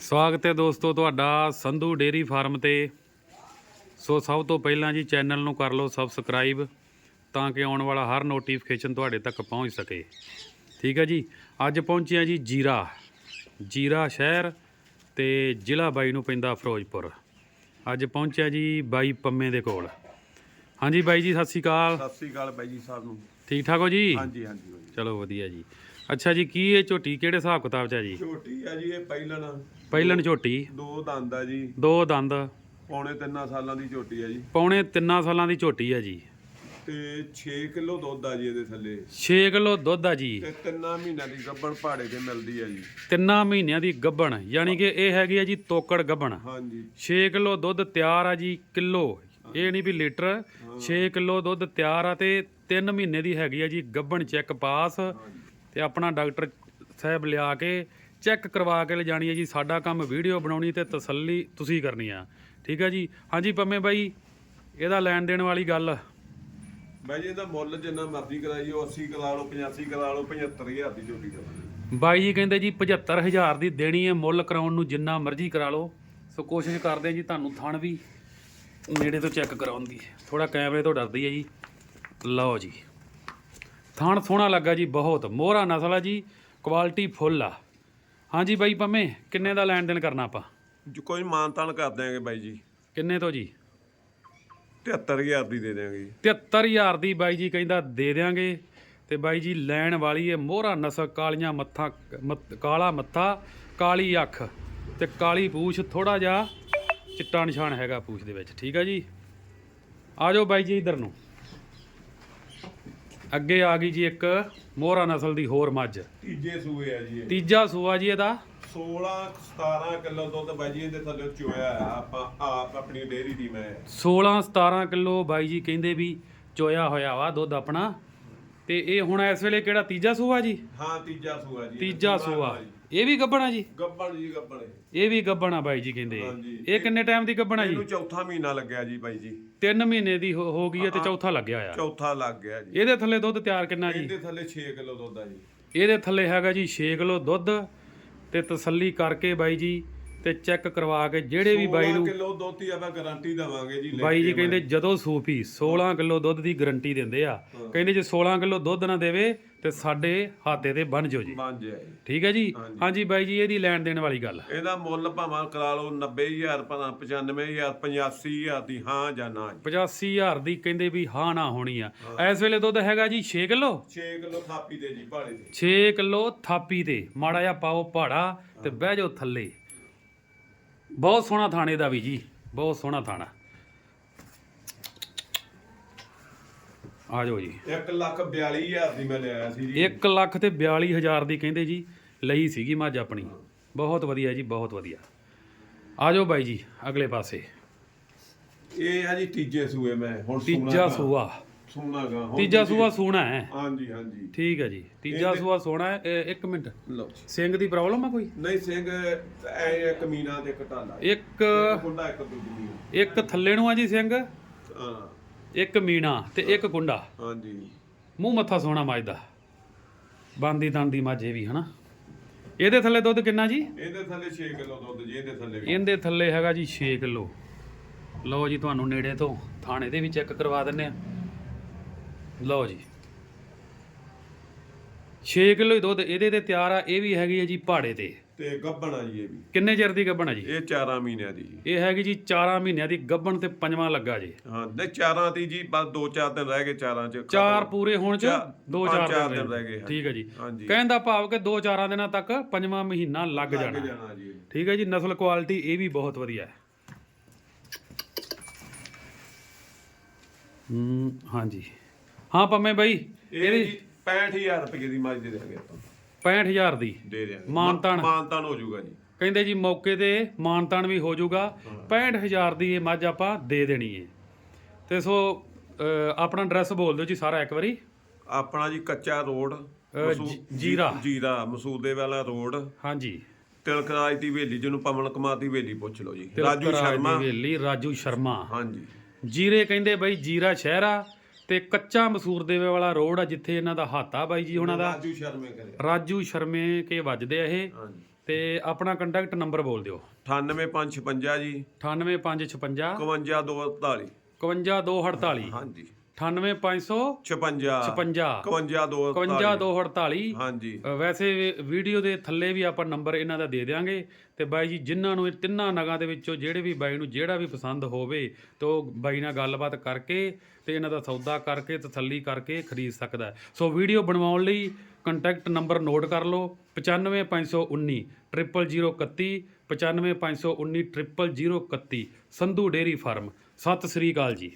ਸਵਾਗਤ ਹੈ ਦੋਸਤੋ ਤੁਹਾਡਾ ਸੰਧੂ ਡੇਰੀ ਫਾਰਮ ਤੇ। ਸੋ ਸਭ ਤੋਂ ਪਹਿਲਾਂ ਜੀ ਚੈਨਲ ਨੂੰ ਕਰ ਲਓ ਸਬਸਕ੍ਰਾਈਬ ਤਾਂ ਕਿ ਆਉਣ ਵਾਲਾ ਹਰ ਨੋਟੀਫਿਕੇਸ਼ਨ ਤੁਹਾਡੇ ਤੱਕ ਪਹੁੰਚ ਸਕੇ। ਠੀਕ ਹੈ ਜੀ ਅੱਜ ਪਹੁੰਚਿਆ ਜੀ ਜੀਰਾ। ਜੀਰਾ ਸ਼ਹਿਰ ਤੇ ਜ਼ਿਲ੍ਹਾ ਬਾਈ ਨੂੰ ਪੈਂਦਾ ਫਿਰੋਜ਼ਪੁਰ। ਅੱਜ ਪਹੁੰਚਿਆ ਜੀ ਬਾਈ ਪੰਮੇ ਦੇ ਕੋਲ। ਹਾਂਜੀ ਬਾਈ ਜੀ ਸਤਿ ਸ਼੍ਰੀ ਅਕਾਲ। ਸਤਿ ਸ੍ਰੀ ਅਕਾਲ ਬਾਈ ਜੀ ਸਾਹਿਬ ਨੂੰ। ਠੀਕ ਠਾਕ ਹੋ ਜੀ? ਹਾਂਜੀ ਹਾਂਜੀ। ਚਲੋ ਵਧੀਆ ਜੀ। ਅੱਛਾ ਜੀ ਕੀ ਇਹ ਝੋਟੀ ਕਿਹੜੇ ਹਿਸਾਬ ਕਿਤਾਬ ਚ ਹੈ ਜੀ? ਝੋਟੀ ਆ ਜੀ ਇਹ ਪਹਿਲਣ। ਪਹਿਲਣ ਝੋਟੀ। ਦੋ ਦੰਦ ਆ ਜੀ। ਦੋ ਦੰਦ। ਪੌਣੇ ਤਿੰਨਾਂ ਸਾਲਾਂ ਦੀ ਝੋਟੀ ਆ ਜੀ। ਪੌਣੇ 3 ਸਾਲਾਂ ਦੀ ਝੋਟੀ ਹੈ ਜੀ। ਤੇ 6 ਕਿਲੋ ਦੁੱਧ ਆ ਜੀ ਇਹਦੇ ਥੱਲੇ। 6 ਕਿਲੋ ਦੁੱਧ ਆ ਜੀ। ਤੇ ਤਿੰਨਾਂ ਮਹੀਨਿਆਂ ਦੀ ਗੱਬਣ ਪਹਾੜੇ ਤੇ ਮਿਲਦੀ ਆ ਜੀ। ਤਿੰਨਾਂ ਮਹੀਨਿਆਂ ਦੀ ਗੱਭਣ ਯਾਨੀ ਕਿ ਇਹ ਹੈਗੀ ਆ ਜੀ ਤੋਕੜ ਗੱਭਣ ਹਾਂਜੀ। 6 ਕਿਲੋ ਦੁੱਧ ਤਿਆਰ ਆ ਜੀ ਕਿਲੋ। ਇਹ ਨਹੀਂ ਵੀ ਲੀਟਰ। 6 ਕਿਲੋ ਦੁੱਧ ਤਿਆਰ ਆ ਤੇ 3 ਮਹੀਨੇ ਦੀ ਹੈਗੀ ਆ ਜੀ ਗੱਭਣ ਚੈੱਕ ਪਾਸ। ਤੇ ਆਪਣਾ ਡਾਕਟਰ ਸਾਹਿਬ ਲਿਆ ਕੇ ਚੈੱਕ ਕਰਵਾ ਕੇ ਲਿਜਾਣੀ ਹੈ ਜੀ। ਸਾਡਾ ਕੰਮ ਵੀਡੀਓ ਬਣਾਉਣੀ ਤੇ ਤਸੱਲੀ ਤੁਸੀਂ ਕਰਨੀ ਆ। ਠੀਕ ਹੈ ਜੀ? ਹਾਂਜੀ ਪੰਮੇ ਬਾਈ ਇਹਦਾ ਲੈਣ ਦੇਣ ਵਾਲੀ ਗੱਲ। ਬਾਈ ਜੀ ਇਹਦਾ ਮੁੱਲ ਜਿੰਨਾ ਮਰਜ਼ੀ ਕਰਾਈਓ 80 ਕਰਾ ਲਓ 85 ਕਰਾ ਲਓ 75000 ਦੀ ਝੋਟੀ ਕਰਾਂਗੇ। ਬਾਈ ਜੀ ਕਹਿੰਦੇ ਜੀ 75000 ਦੀ ਦੇਣੀ ਹੈ ਮੁੱਲ ਕਰਾਉਣ ਨੂੰ ਜਿੰਨਾ ਮਰਜ਼ੀ ਕਰਾ ਲਓ। ਸੋ ਕੋਸ਼ਿਸ਼ ਕਰਦੇ ਆ ਜੀ ਤੁਹਾਨੂੰ ਥਣ ਵੀ ਨੇੜੇ ਤੋਂ ਚੈੱਕ ਕਰਾਉਣ ਦੀ। ਥੋੜਾ ਕੈਮਰੇ ਤੋਂ ਡਰਦੀ ਹੈ ਜੀ। ਲਓ ਜੀ। ਥਣ ਸੋਹਣਾ ਲੱਗਾ ਜੀ ਬਹੁਤ। ਮੋਹਰਾ ਨਸਲ ਆ ਜੀ ਕੁਆਲਿਟੀ ਫੁੱਲ ਆ। ਹਾਂਜੀ ਬਾਈ ਪੰਮੇ ਕਿੰਨੇ ਦਾ ਲੈਣ ਦੇਣ ਕਰਨਾ ਆਪਾਂ? ਜੋ ਕੋਈ ਮਾਨਤਾਨ ਕਰ ਦਿਆਂਗੇ ਬਾਈ ਜੀ। ਕਿੰਨੇ ਤੋਂ ਜੀ? 73000 ਦੀ ਦੇ ਦਿਆਂਗੇ ਜੀ। 73000 ਦੀ ਬਾਈ ਜੀ ਕਹਿੰਦਾ ਦੇ ਦਿਆਂਗੇ। ਤੇ ਬਾਈ ਜੀ ਲੈਣ ਵਾਲੀ ਹੈ ਮੋਹਰਾ ਨਸਲ ਕਾਲੀਆਂ ਮੱਥਾ ਮੱਥ- ਕਾਲਾ ਮੱਥਾ ਕਾਲੀ ਅੱਖ ਤੇ ਕਾਲੀ ਪੂਛ ਥੋੜਾ ਜਿਹਾ ਚਿੱਟਾ ਨਿਸ਼ਾਨ ਹੈਗਾ ਪੂਛ ਦੇ ਵਿੱਚ। ਠੀਕ ਆ ਜੀ? ਆ ਜਾਓ ਬਾਈ ਜੀ ਇਧਰ ਨੂੰ। ਅੱਗੇ ਆ ਗਈ ਜੀ ਇੱਕ ਮੋਹਰਾ ਨਸਲ ਦੀ ਹੋਰ ਮੱਝ। ਤੀਜੇ ਸੂਏ ਆ ਜੀ ਇਹ। ਤੀਜਾ ਸੂਆ ਜੀ ਇਹਦਾ। 16 17 ਕਿਲੋ ਦੁੱਧ ਬਾਈ ਜੀ ਇਹਦੇ ਥੱਲੇ ਚੋਇਆ ਆ। ਆਪਾਂ ਆਪ ਆਪਣੀ ਡੇਅਰੀ ਦੀ ਮੈਂ। 16 17 ਕਿਲੋ ਬਾਈ ਜੀ ਕਹਿੰਦੇ ਵੀ ਚੋਇਆ ਹੋਇਆ ਵਾ ਦੁੱਧ ਆਪਣਾ। ਤੇ ਇਹ ਹੁਣ ਇਸ ਵੇਲੇ ਕਿਹੜਾ ਤੀਜਾ ਸੂਆ ਜੀ? ਹਾਂ ਤੀਜਾ ਸੂਆ ਜੀ ਤੀਜਾ ਸੂਆ। ਇਹ ਵੀ ਗੱਬਣਾ ਜੀ? ਗੱਬਣ ਜੀ ਗੱਬਣ ਇਹ। ਵੀ ਗੱਬਣਾ ਬਾਈ ਜੀ ਕਹਿੰਦੇ। ਹਾਂਜੀ। ਇਹ ਕਿੰਨੇ ਟਾਈਮ ਦੀ ਗੱਬਣਾ ਜੀ? ਇਹਨੂੰ ਚੌਥਾ ਮਹੀਨਾ ਲੱਗਿਆ ਜੀ ਬਾਈ ਜੀ। 3 ਮਹੀਨੇ ਦੀ ਹੋ ਹੋ ਗਈ ਹੈ ਤੇ ਚੌਥਾ ਲੱਗਿਆ ਆ ਚੌਥਾ ਲੱਗ ਗਿਆ ਜੀ। ਇਹਦੇ ਥੱਲੇ ਦੁੱਧ ਤਿਆਰ ਕਿੰਨਾ ਜੀ? ਇਹਦੇ ਥੱਲੇ 6 ਕਿਲੋ ਦੁੱਧ ਆ ਜੀ। ਇਹਦੇ ਥੱਲੇ ਹੈਗਾ ਜੀ 6 ਕਿਲੋ ਦੁੱਧ ਤੇ ਤਸੱਲੀ ਕਰਕੇ ਬਾਈ ਜੀ ਤੇ ਚੈੱਕ ਕਰਵਾ ਕੇ ਜਿਹੜੇ ਵੀ ਬਾਈ 16 ਨੂੰ ਕਿਲੋ ਦੁੱਧ ਦੀ ਆਪਾਂ ਗਾਰੰਟੀ ਦਵਾਂਗੇ ਜੀ ਲੈ ਬਾਈ ਜੀ ਕੇ ਕਹਿੰਦੇ ਜਦੋਂ ਸੂਪੀ 16 ਕਿਲੋ ਦੁੱਧ ਦੀ ਗਾਰੰਟੀ ਦਿੰਦੇ ਆ। ਕਹਿੰਦੇ ਜੇ 16 ਕਿਲੋ ਦੁੱਧ ਨਾ ਦੇਵੇ ਤੇ ਸਾਡੇ ਹਾਤੇ ਤੇ ਬਣ ਜਾਓ ਜੀ। ਬਣ ਜਾਏ। ਠੀਕ ਹੈ ਜੀ? ਹਾਂਜੀ। ਬਾਈ ਜੀ ਇਹਦੀ ਲੈਣ ਦੇਣ ਵਾਲੀ ਗੱਲ। ਇਹਦਾ ਮੁੱਲ ਭਾਵੇਂ ਕਰਾ ਲਓ 90000 ਭਾਵੇਂ 95000 85000 ਦੀ ਹਾਂ ਜਾਂ ਨਾ ਜੀ। 85000 ਦੀ ਕਹਿੰਦੇ ਵੀ ਹਾਂ ਨਾ ਹੋਣੀ ਆ। ਇਸ ਵੇਲੇ ਦੁੱਧ ਹੈਗਾ ਜੀ 6 ਕਿਲੋ? 6 ਕਿਲੋ ਥਾਪੀ ਦੇ ਜੀ ਭਾੜੇ ਦੇ। 6 ਕਿਲੋ ਥਾਪੀ ਤੇ ਮਾੜਾ ਜਿਹਾ ਪਾਓ ਪਹਾੜਾ ਤੇ ਬਹਿ ਜਾਓ ਥੱਲੇ। ਬਹੁਤ ਸੋਹਣਾ ਥਾਣੇ ਦਾ ਵੀ ਜੀ ਬਹੁਤ ਸੋਹਣਾ ਥਾਣਾ। ਆ ਜਾਓ ਜੀ। 1 ਲੱਖ 42000 ਦੀ ਮੈਂ ਲਿਆਇਆ ਸੀ ਜੀ। 1 ਲੱਖ ਤੇ 42000 ਦੀ ਕਹਿੰਦੇ ਜੀ ਲਈ ਸੀਗੀ ਮੱਝ ਆਪਣੀ। ਬਹੁਤ ਵਧੀਆ ਜੀ ਬਹੁਤ ਵਧੀਆ। ਆ ਜਾਓ ਬਾਈ ਜੀ ਅਗਲੇ ਪਾਸੇ। ਇਹ ਆ ਜੀ ਤੀਜੇ ਸੂਏ ਮੈਂ ਹੁਣ ਤੀਜਾ ਸੂਆ। ਸੂਣਾ ਗਾ ਹੁਣ ਤੀਜਾ ਸੂਆ ਸੋਹਣਾ ਹੈ। ਹਾਂਜੀ ਹਾਂਜੀ। ਠੀਕ ਹੈ ਜੀ। ਤੀਜਾ ਸੂਆ ਸੋਹਣਾ ਹੈ। ਇਹ ਇੱਕ ਮਿੰਟ। ਲਓ ਸਿੰਘ ਦੀ ਪ੍ਰੋਬਲਮ ਆ ਕੋਈ? ਨਹੀਂ ਸਿੰਘ ਐ ਇੱਕ ਮੀਨਾ ਤੇ ਕਟਾਲਾ ਇੱਕ ਕੁੰਡਾ ਇੱਕ ਦੂਜੀ ਇੱਕ ਥੱਲੇ ਨੂੰ ਆ ਜੀ ਸਿੰਘ ਹਾਂ। ਇੱਕ ਮੀਣਾ ਤੇ ਇੱਕ ਕੁੰਡਾ। ਹਾਂਜੀ। ਮੂੰਹ ਮੱਥਾ ਸੋਹਣਾ ਮੱਝ ਦਾ ਬੰਦੀ ਦੰਦ ਇਹ ਵੀ ਹਨਾ? ਇਹਦੇ ਥੱਲੇ ਦੁੱਧ ਕਿੰਨਾ ਜੀ? ਇਹਦੇ ਥੱਲੇ 6 ਕਿਲੋ ਦੁੱਧ ਜੀ ਇਹਦੇ ਥੱਲੇ ਵੀ। ਇਹਦੇ ਥੱਲੇ ਹੈਗਾ ਜੀ 6 ਕਿਲੋ। ਲਓ ਜੀ ਤੁਹਾਨੂੰ ਨੇੜੇ ਤੋਂ ਥਾਣੇ ਦੇ ਵੀ ਚੈੱਕ ਕਰਵਾ ਦਿੰਨੇ ਆ। ਲਓ ਜੀ। 6 ਕਿਲੋ ਹੀ ਦੁੱਧ ਇਹਦੇ ਤੇ ਤਿਆਰ ਆ ਇਹ ਵੀ ਹੈਗੀ ਹੈ ਜੀ ਪਹਾੜੇ ਤੇ। ਤੇ ਗੱਬਣ ਆ ਜੀ ਇਹ ਵੀ। ਕਿੰਨੇ ਚਿਰ ਦੀ ਗੱਭਣ ਆ ਜੀ? ਇਹ 4 ਮਹੀਨਿਆਂ ਦੀ ਜੀ। ਇਹ ਹੈਗੀ ਜੀ 4 ਮਹੀਨਿਆਂ ਦੀ ਗੱਭਣ ਤੇ ਪੰਜਵਾਂ ਲੱਗਾ ਜੀ। ਹਾਂ ਨਹੀਂ ਚਾਰਾਂ ਦੀ ਜੀ ਬਸ 2-4 ਦਿਨ ਰਹਿ ਗਏ ਚਾਰਾਂ ਚ ਚਾਰ ਪੂਰੇ ਹੋਣ ਚ ਚਾ- ਦੋ ਪੰਜ ਚਾਰ ਚਾਰ ਦਿਨ ਦਿਨ ਰਹਿ ਗਏ, ਠੀਕ ਹੈ ਜੀ। ਹਾਂਜੀ। ਕਹਿਣ ਦਾ ਭਾਵ ਕਿ ਦੋ ਚਾਰਾਂ ਦਿਨਾਂ ਤੱਕ ਪੰਜਵਾਂ ਮਹੀਨਾ ਲੱਗ ਜਾਣਾ। ਠੀਕ ਹੈ ਜੀ ਨਸਲ ਕੁਆਲਿਟੀ ਇਹ ਵੀ ਬਹੁਤ ਵਧੀਆ ਹੈ। ਹੂੰ ਹਾਂਜੀ। ਹਾਂ ਪੰਮੇ ਬਾਈ ਇਹ ਜੀ 65000 ਰੁਪਏ ਦੀ ਮੱਝ ਦੇ ਦੇਾਂਗੇ ਆਪਾਂ। 65000 ਦੀ? ਦੇ ਦੇਾਂਗੇ ਮਾਨਤਾਨ। ਮਾਨਤਾਨ ਹੋ ਜਾਊਗਾ ਜੀ। ਕਹਿੰਦੇ ਜੀ ਮੌਕੇ ਤੇ ਮਾਨਤਾਨ ਵੀ ਹੋ ਜਾਊਗਾ। 65000 ਦੀ ਇਹ ਮੱਝ ਆਪਾਂ ਦੇ ਦੇਣੀ ਹੈ। ਤੇ ਸੋ ਆਪਣਾ ਐਡਰੈਸ ਬੋਲ ਦਿਓ ਜੀ ਸਾਰਾ ਇੱਕ ਵਾਰੀ। ਆਪਣਾ ਜੀ ਕੱਚਾ ਰੋਡ ਜੀਰਾ। ਜੀਰਾ ਮਸੂਦੇ ਵਾਲਾ ਰੋਡ। ਹਾਂਜੀ। ਤਿਲਕਰਾਜ ਦੀ ਹਵੇਲੀ ਜਿਹਨੂੰ ਪਵਨ ਕੁਮਾਰ ਦੀ ਹਵੇਲੀ ਪੁੱਛ ਲਓ ਜੀ। ਰਾਜੂ ਸ਼ਰਮਾ। ਹਵੇਲੀ ਰਾਜੂ ਸ਼ਰਮਾ। ਹਾਂਜੀ। ਜੀਰੇ ਕਹਿੰਦੇ ਬਾਈ ਜੀਰਾ ਸ਼ਹਿਰ ਆ। ਤੇ ਕੱਚਾ ਮਸੂਰ ਦੇਵੇ ਵਾਲਾ ਰੋਡ ਆ ਜਿੱਥੇ ਇਹਨਾਂ ਦਾ ਆ ਬਾਈ ਜੀ ਉਹਨਾਂ ਦਾ। ਰਾਜੂ ਸ਼ਰਮੇ ਕਰੇ। ਰਾਜੂ ਸ਼ਰਮੇ ਕੇ ਵੱਜਦੇ ਆ ਇਹ। ਹਾਂਜੀ। ਤੇ ਆਪਣਾ ਕੰਟੈਕਟ ਨੰਬਰ ਬੋਲ ਦਿਓ। 98556 ਜੀ। 98556 51248 51248 ਹਾਂਜੀ। 98556 56 51248 51248 ਹਾਂਜੀ। ਵੈਸੇ ਵੀਡੀਓ ਦੇ ਥੱਲੇ ਵੀ ਆਪਾਂ ਨੰਬਰ ਇਹਨਾਂ ਦਾ ਦੇ ਦਿਆਂਗੇ ਤੇ ਬਾਈ ਜੀ ਜਿਨ੍ਹਾਂ ਨੂੰ ਇਹ ਤਿੰਨਾਂ ਨਗਾਂ ਦੇ ਵਿੱਚੋਂ ਜਿਹੜੇ ਵੀ ਬਾਈ ਨੂੰ ਜਿਹੜਾ ਵੀ ਪਸੰਦ ਹੋਵੇ ਤੇ ਉਹ ਬਾਈ ਨਾਲ ਗੱਲਬਾਤ ਕਰਕੇ ਤੇ ਇਹਨਾਂ ਦਾ ਸੌਦਾ ਕਰਕੇ ਤਸੱਲੀ ਕਰਕੇ ਖਰੀਦ ਸਕਦਾ। ਸੋ ਵੀਡੀਓ ਬਣਵਾਉਣ ਲਈ ਕੰਟੈਕਟ ਨੰਬਰ ਨੋਟ ਕਰ ਲਓ 95519 00031 95519 00031 ਸੰਧੂ ਡੇਰੀ ਫਾਰਮ। ਸਤਿ ਸ੍ਰੀ ਅਕਾਲ ਜੀ।